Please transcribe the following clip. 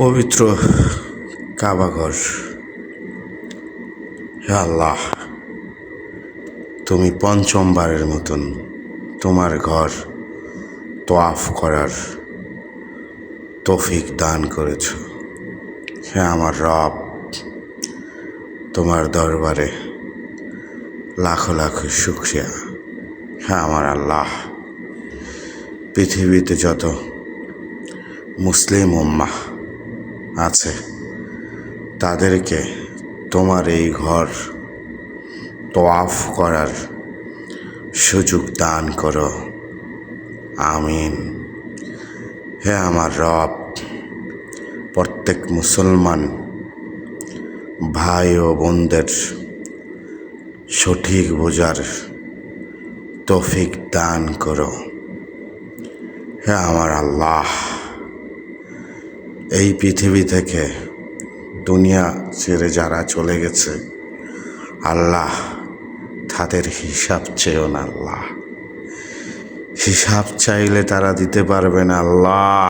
পবিত্র কাবাঘর আল্লাহ, তুমি পঞ্চমবারের মতন তোমার ঘর তোয়াফ করার তৌফিক দান করেছ। হে আমার রব, তোমার দরবারে লাখো লাখো শুক্রিয়া। হ্যাঁ আমার আল্লাহ, পৃথিবীতে যত মুসলিম উম্মাহ আছে। তাদেরকে তোমার এই ঘর তোয়াফ করার সুযোগ দান করো। আমিন। হে আমার রব, প্রত্যেক মুসলমান ভাই ও বোনদের সঠিক বোঝার তৌফিক দান করো। হে আমার আল্লাহ এই পৃথিবী থেকে দুনিয়া ছেড়ে যারা চলে গেছে, আল্লাহ তাদের হিসাব চেয়েও না, আল্লাহ। হিসাব চাইলে তারা দিতে পারবে না, আল্লাহ।